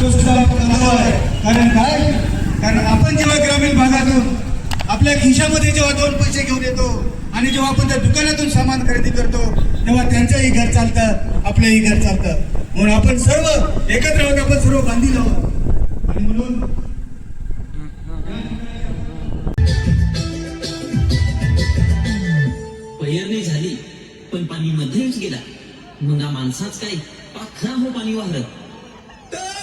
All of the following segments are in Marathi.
तो सुद्धा आहे. कारण काय? कारण आपण जेव्हा ग्रामीण भागातून आपल्या खिशामध्ये जेव्हा दोन पैसे घेऊन येतो आणि जेव्हा आपण त्या दुकानातून सामान खरेदी करतो तेव्हा त्यांचंही घर चालतं आपलंही घर चालतं. म्हणून आपण सर्व एकत्र आहोत आपण सर्व बांधील आहोत. आणि म्हणून पेरणी झाली पण पाणी मध्येच गेला. मुंगा माणसाच काय पाखरा हो पाणी वाहरत.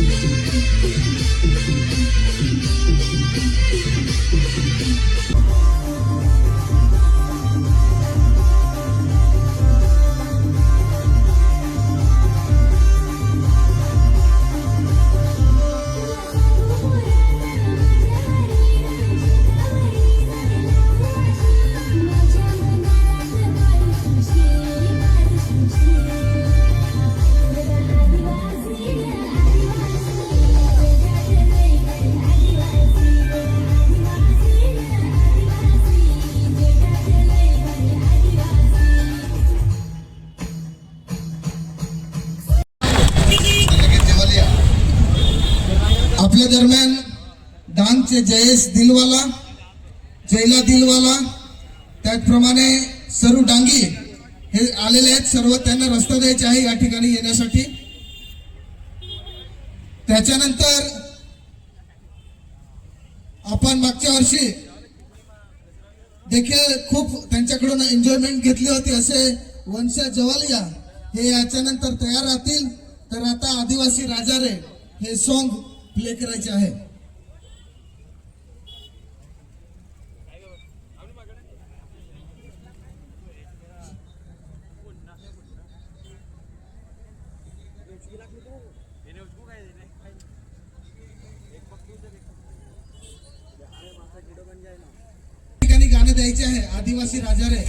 आपल्या दिलवाला जयला दिलवाला त्याचप्रमाणे सरू डांगी हे आलेले आहेत. सर्व त्यांना रस्ता द्यायचे आहे या ठिकाणी येण्यासाठी. त्याच्यानंतर आपण मागच्या वर्षी देखील खूप त्यांच्याकडून एन्जॉयमेंट घेतली होती असे वंशा जवालिया हे याच्यानंतर तयार राहतील. तर आता आदिवासी राजारे हे सॉन्ग प्ले करायचे आहे. ठिकाणी गाणं द्यायचे आहे आदिवासी राजा रे.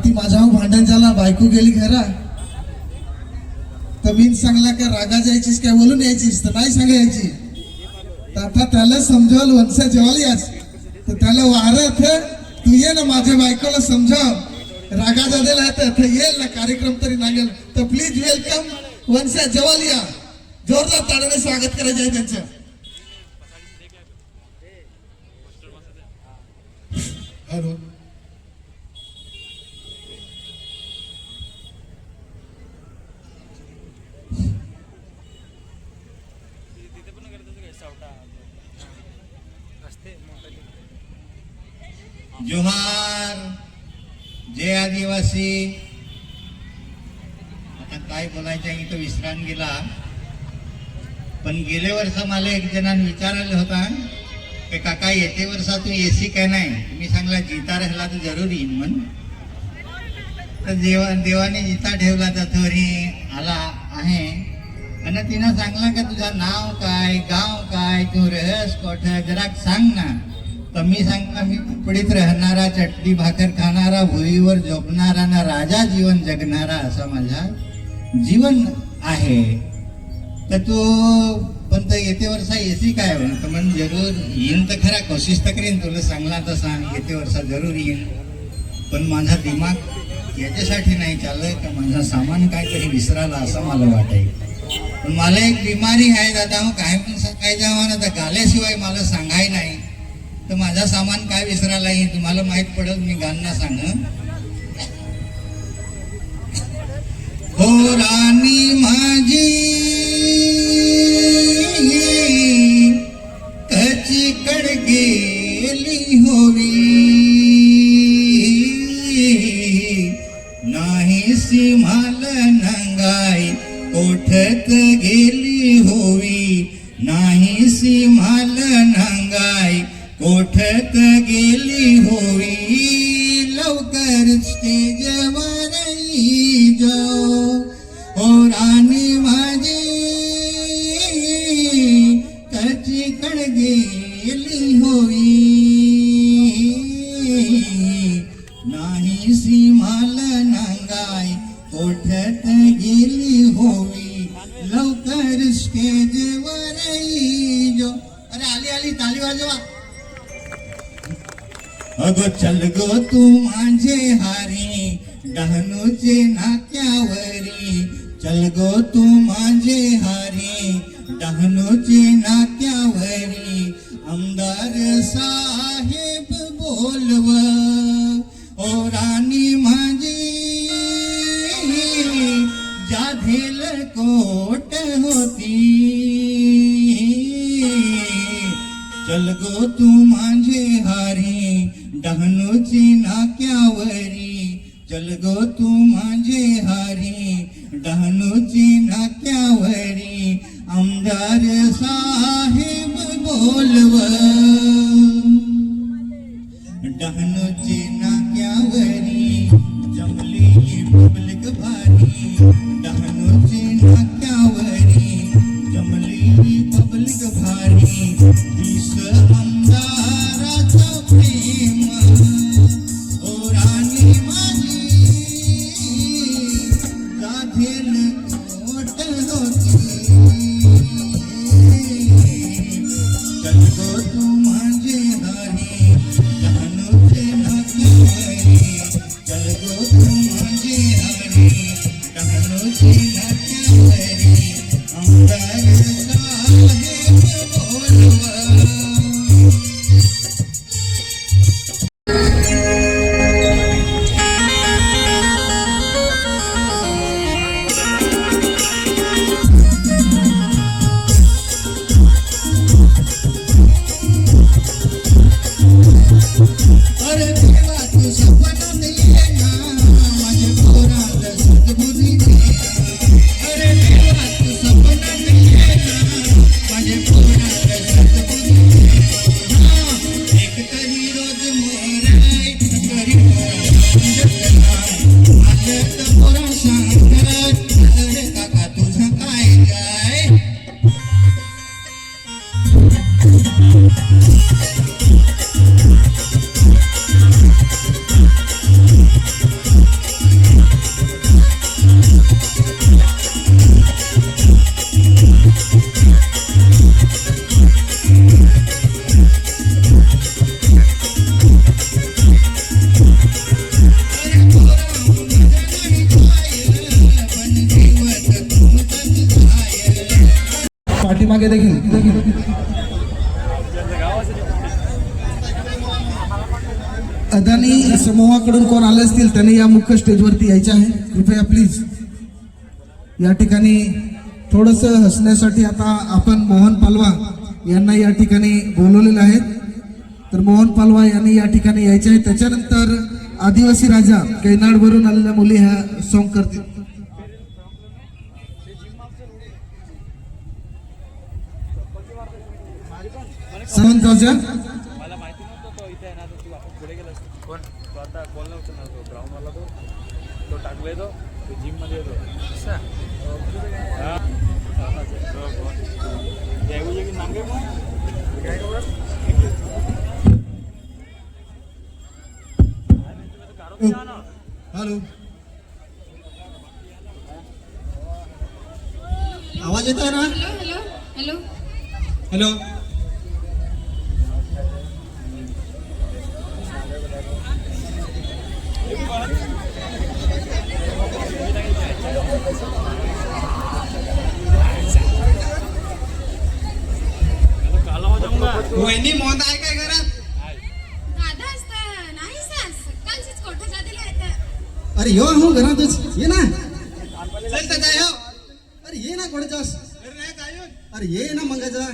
रात्री माझ्या भांडण झाला बायको गेली घरा. तर मी सांगला का रागा जायचीस काय बोलून यायचीस तर नाही सांगायची. तर आता त्याला समजावल वंशा जेवायला याच तर त्याला वारत तू ये ना माझ्या बायकोला समजाव. रागा झालेला आहे तर येईल ना कार्यक्रम तरी लागेल तर प्लीज वेलकम वंशा जवालिया या. जोरदार ताण्याने स्वागत करायचं आहे त्यांचं. हॅलो. जोहार जय आदिवासी. आता काय बोलायचं इथं विश्राम गेला. पण गेले वर्ष मला एक जणांनी विचारलं होता की काका येते वर्षा तू एसी काय नाही? मी सांगला जिता राहिला तर जरूर येईन म्हण. तर देवा देवाने जिता ठेवला तर थोरी आला आहे. आणि तिनं सांगला का तुझं नाव काय गाव काय तू रहस कोठ जरा सांग ना. तर मी सांगला मी पुपडीत राहणारा चटणी भाकर खाणारा भुईवर झोपणारा ना राजा जीवन जगणारा असा माझा जीवन आहे. तर तो पण तर येते वर्षा येते काय? म्हणतो म्हण जरूर येईन तर खरा कोशिश तर करीन तुला सांगला तर सांग येते वर्षा जरूर येईन. पण माझा दिमाग याच्यासाठी नाही चाललंय का माझा सामान काहीतरी विसरायला असं मला वाटेल पण मला एक बिमारी आहे दादा हो, काय पण सांगायचं आम्हाला तर गाल्याशिवाय मला सांगाय नाही. तर माझा सामान काय विसरायला येईल तुम्हाला माहीत पडल मी गाणं सांग हो राणी माझी अगो चल गो तू माझे हारी. डहाणूचे नाक्यावरी चल गो तू माझे हारी। डहाणूचे नाक्यावरी आमदार साहेब बोलव। ओ राणी माझी जाधेल कोट होती। चल गो तू माझे हारी। ग तू माझे हारी डहाणूची नाक्यावरी आमदार साहेब बोलव. डहाणूची नाक्यावरी जमली पब्लिक भारी डहाणूची नाक्यावरी जमली पब्लिक भारी दिस Yeah. अदानी समूहाकडून कोण आले असतील त्यांनी या मुख्य स्टेजवरती यायचे आहे. कृपया प्लीज या ठिकाणी थोडस हसण्यासाठी आता आपण मोहन पालवा यांना या ठिकाणी बोलवलेलं आहे. तर मोहन पालवा यांनी या ठिकाणी यायचे आहे. त्याच्यानंतर आदिवासी राजा कैनाडवरून आलेल्या मुली ह्या सॉंग करतील. सावंत राजा मला माहिती नव्हतं तो इथे आहे ना तर तू आपण पुढे गेलास कोण? तो आता बोलला होता ना तो ग्राउंडवाला तो. तो टाकलाय तो तो जिममध्ये येतो. तो कोण? त्याऐवजी की नांगे मग काय खबर? हॅलो. आवाज येत आहे ना? Hello hello. हॅलो. वहिनी मोहन आहे काय घरात? दादा असतं. नाही सास. कालचीच कोठ्याच्या दिल्या आहेत अरे यो हो घरातच. ये ना. चल तर काय हो अरे ये ना कोणाच्यास. अरे ये. ना मंगाचा.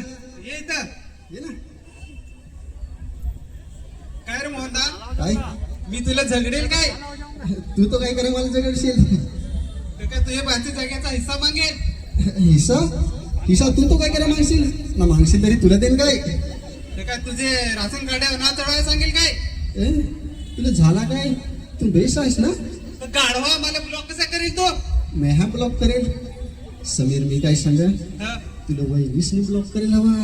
ये इथं. ये ना. काय रे मोहनदा काय? मी तुला झगडेल काय? तू तो काय करे मला जगडशील तर काय तुझ्या बाजू जाग्याचा हिस्सा मागेल? हिसा हिसा तू तो काय करे मागशील? ना मागशील तरी तुला देईन काय? काय तुझे राशन कार्ड ना चढवायला सांगेल काय? ए, तुला झाला काय? तू बेस आहेस ना? गाढवा मला ब्लॉक कसा करेल तो? मेहा ब्लॉक करेल. समीर मी काय सांग हा, तुला वहिनीसनी ब्लॉक करेल हवा.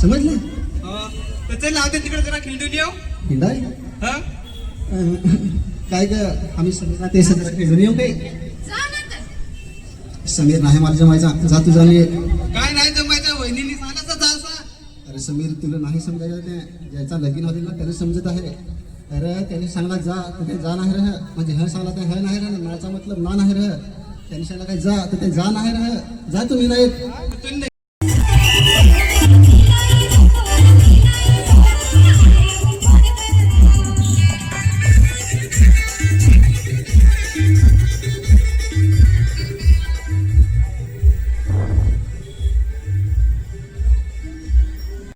समजलं? हा. तर चल लावते तिकडे जरा खिंडून येऊ हिंडाय हा. अं, काय ग आम्ही समीरला ते सगळं खेळून येऊ काय जा ना तर समीर नाही मला जमायचा. जा तू जाणे काय नाही जमायचं वहिनीने सांगायचं जा असा अरे समीर तुला नाही समजायचं ते ज्याचा लगीन होते ना त्याला समजत आहे. अरे त्याने सांगला जा तर ते जा नाही रह. म्हणजे ह सांगला तर ह नाही रह नाचा मतलब ना नाही रह. त्याने सांगला काय जा तर ते जा नाही रह. जा तुम्ही नाही